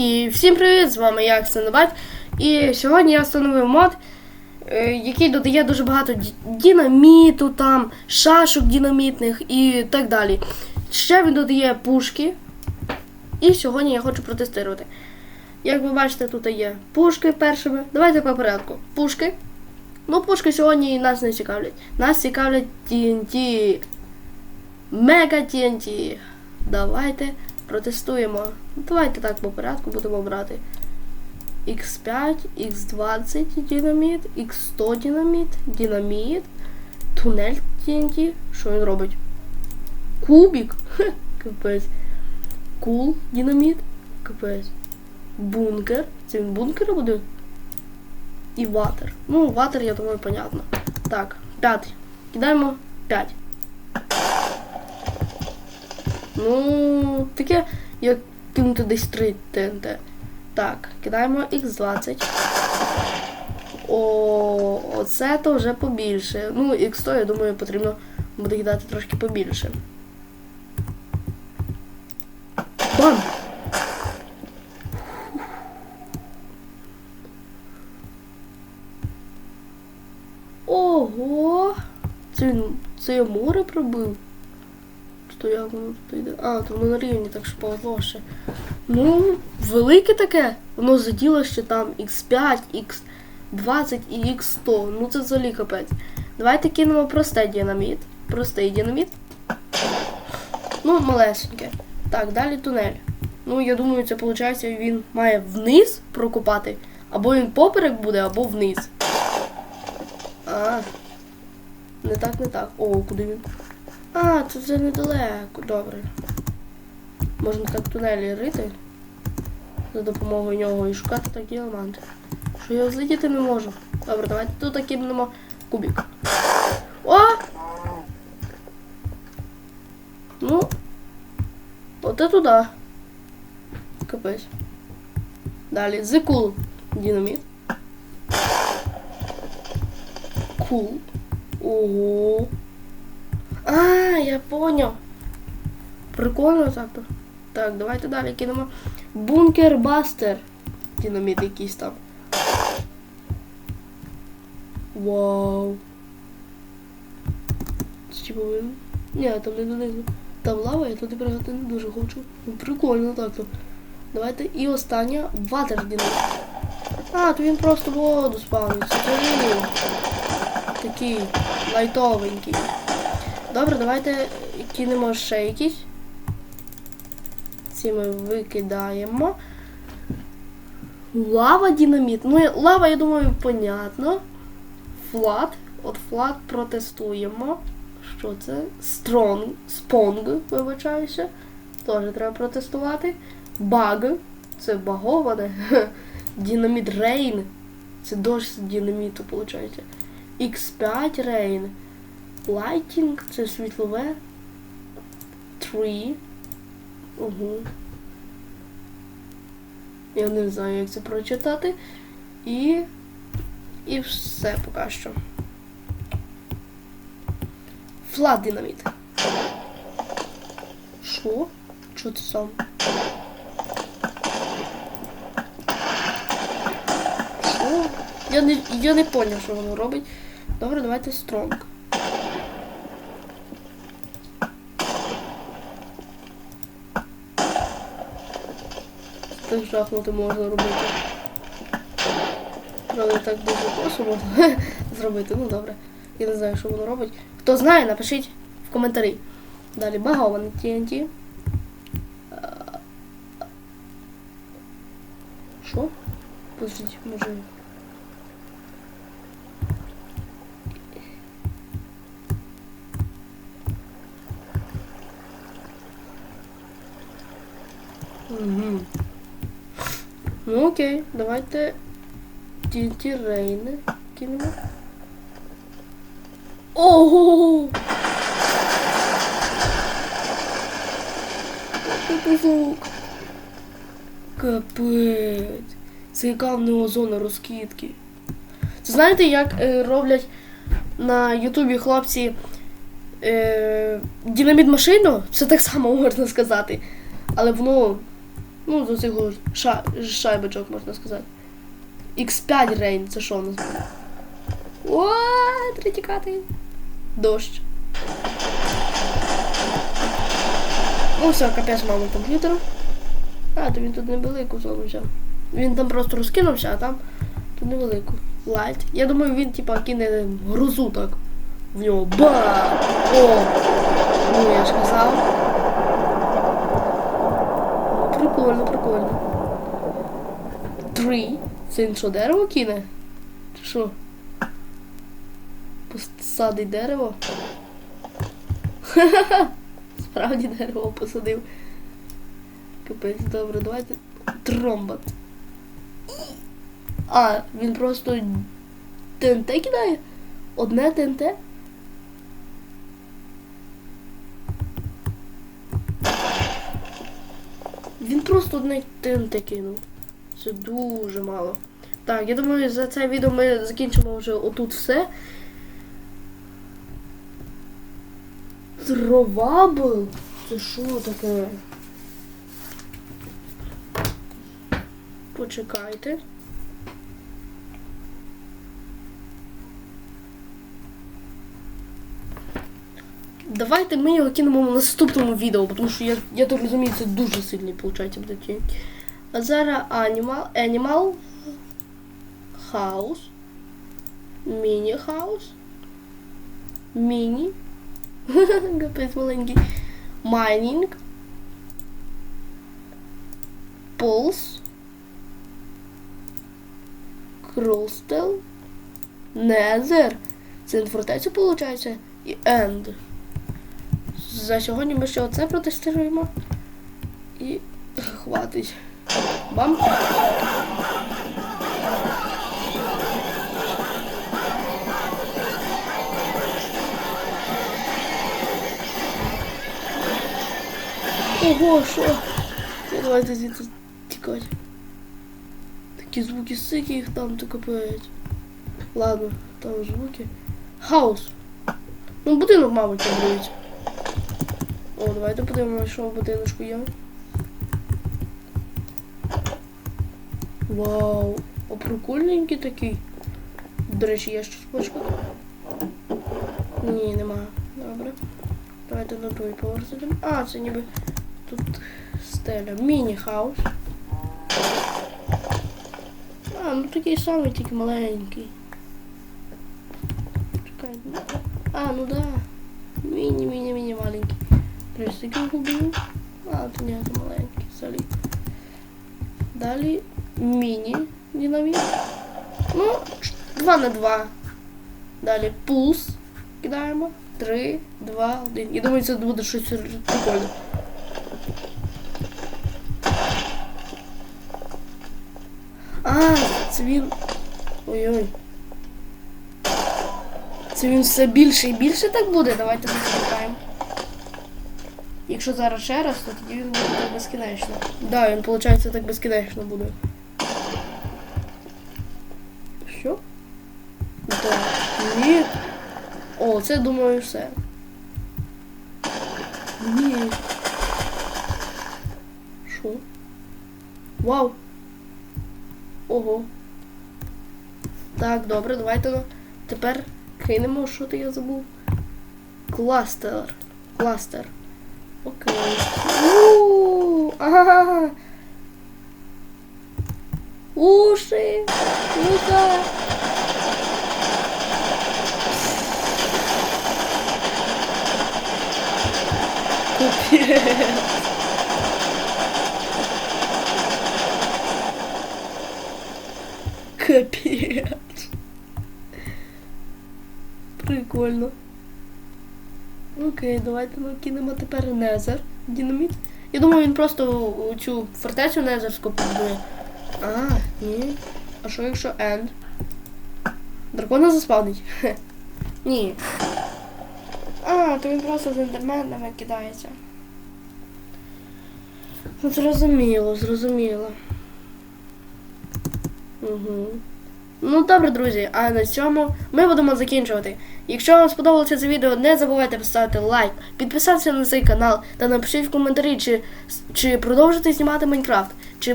І всім привіт! З вами я Ксенобайт. І сьогодні я встановив мод, е, який додає дуже багато ді- динаміту, там, шашок динамітних і так далі. Ще він додає пушки. І сьогодні я хочу протестувати. Як ви бачите, тут є пушки першими. Давайте по порядку. Пушки. Ну, пушки сьогодні нас не цікавлять. Нас цікавлять TNT. Мега TNT. Давайте протестуємо. Давайте так по порядку будемо брати. X5, X20 динаміт, X100 динаміт, динаміт, тунель TNT. Що він робить? Кубік. Хе, Капець. Кул динаміт. Капець. Бункер. Це він бункер буде? І ватер. Ну, ватер, я думаю, понятно. Так, п'ятий. Кидаємо 5. Ну, таке, як кинути десь 3 ТНТ. Так, кидаємо X20. О, оце то вже побільше. Ну, X100, я думаю, потрібно буде кидати трошки побільше. Бам! Ого! Це це я море пробив. То як воно йде? А, то воно на рівні, так що повезло ще. Ну, велике таке. Воно заділо ще там X5, X20 і X100. Ну це взагалі капець. Давайте кинемо просте динаміт. Простий динаміт. Ну, малесеньке. Так, далі тунель. Ну, я думаю, це виходить, він має вниз прокопати. Або він поперек буде, або вниз. А. Не так, не так. О, куди він? А, це вже недалеко, добре. Можна так тунелі рити за допомогою нього і шукати такі елементи. Що я злетіти не можу. Добре, давайте тут кинемо кубик. О! Ну. Оте туди. Капець. Далі зикул динаміт. Кул. Ого. А, я понял. Прикольно так то. Так, давайте далі кинемо. Бункер Бастер. Динаміт якийсь там. Вау. Чи повинен? Ні, там не донизу. Там лава, я туди пригати не дуже хочу. Ну, прикольно так то. Давайте і остання ватер динаміт. А, то він просто воду спавнить. Це взагалі такий лайтовенький. Добре, давайте кинемо ще якісь. Ці ми викидаємо. Лава динаміт. Ну, лава, я думаю, понятно. Флат. От флат протестуємо. Що це? Стронг. Спонг, вибачаюся. Теж треба протестувати. Баг. Це баговане. Динаміт Рейн. Це дощ з динаміту, виходить. X5 Rain. Lighting це світлове. 3. Угу. Я не знаю, як це прочитати. І. І все поки що. Флат динаміт. Що? Що це сам? Що? Я не, я не поняв, що воно робить. Добре, давайте стронг. Так жахнути можна робити. Правда, так дуже просто можна зробити. Ну добре. Я не знаю, що воно робить. Хто знає, напишіть в коментарі. Далі баговане TNT. Що? Подождіть, може. Угу. Ну окей, давайте TNT Рейни кинемо. Ого! Звук. Капець. Це яка в нього зона розкидки. Це знаєте, як е, роблять на Ютубі хлопці е, динаміт машину? Це так само можна сказати. Але воно Ну, з оцих от ша... шайбочок, можна сказати. X5 рейн, це що у нас буде? О, треба тікати. Дощ. Ну все, капець маму комп'ютеру. А, то він тут невелику зону взяв. Він там просто розкинувся, а там тут невелику. Лайт. Я думаю, він типа кине грузу так. В нього. Ба! О! Ну я ж казав. Прикольно, прикольно. Три. Це він що, дерево кине? Чи що? Посадить дерево? Ха-ха-ха! Справді дерево посадив. Капець, добре, давайте. Тромбот. А, він просто ТНТ кидає? Одне ТНТ? Він просто одне ТНТ кинув. Це дуже мало. Так, я думаю, за це відео ми закінчимо вже отут все. Тровабл? Це що таке? Почекайте. Давайте ми його кинемо в наступному відео, тому що я, я так розумію, це дуже сильний, виходить, буде тінь. А зараз Animal, Animal House. Міні House. Міні. Капець маленький. Майнінг. Pulse. Крустел. Незер. Це фортецю виходить. І End. За сьогодні ми ще оце протестуємо. І хватить. Бам. Ого, що? Ну, давайте звідси тікати. Такі звуки сики їх там то. Ладно, там звуки. Хаус. Ну, будинок, мабуть, будується. О, давайте подивимося, що в будиночку є. Вау, а прикольненький такий. До речі, є ще спочка. Ні, нема. Добре. Давайте на другий поверх зайдемо. А, це ніби тут стеля. Міні-хаус. А, ну такий самий, тільки маленький. Чекай. А, ну да. Міні-міні-міні маленький. Плюс такий. А, то ні, це маленький, взагалі. Далі міні динаміт. Ну, 2 на 2. Далі пулс кидаємо. 3, 2, 1. Я думаю, це буде щось прикольне. А, це він. Ой-ой. Це він все більше і більше так буде. Давайте зачекаємо. Якщо зараз ще раз, то тоді він буде так безкінечно. Да, він, виходить, так безкінечно буде. Що? Так. Ні. О, це думаю все. Ні. Що? Вау. Ого. Так, добре, давайте ну, тепер кинемо, що то я забув. Кластер. Кластер. Окей. Ага. Уши. Ну-ка. Окей, давайте ми кинемо тепер Незер. Динаміт. Я думаю, він просто цю фортецю Незерську побудує. А, ні. А що якщо End? Дракона заспавнить? Ні. А, то він просто з ендерменами кидається. Зрозуміло, зрозуміло. Угу. Ну добре, друзі, а на цьому ми будемо закінчувати. Якщо вам сподобалося це відео, не забувайте поставити лайк, підписатися на цей канал та напишіть в коментарі, чи, чи продовжити знімати Майнкрафт, чи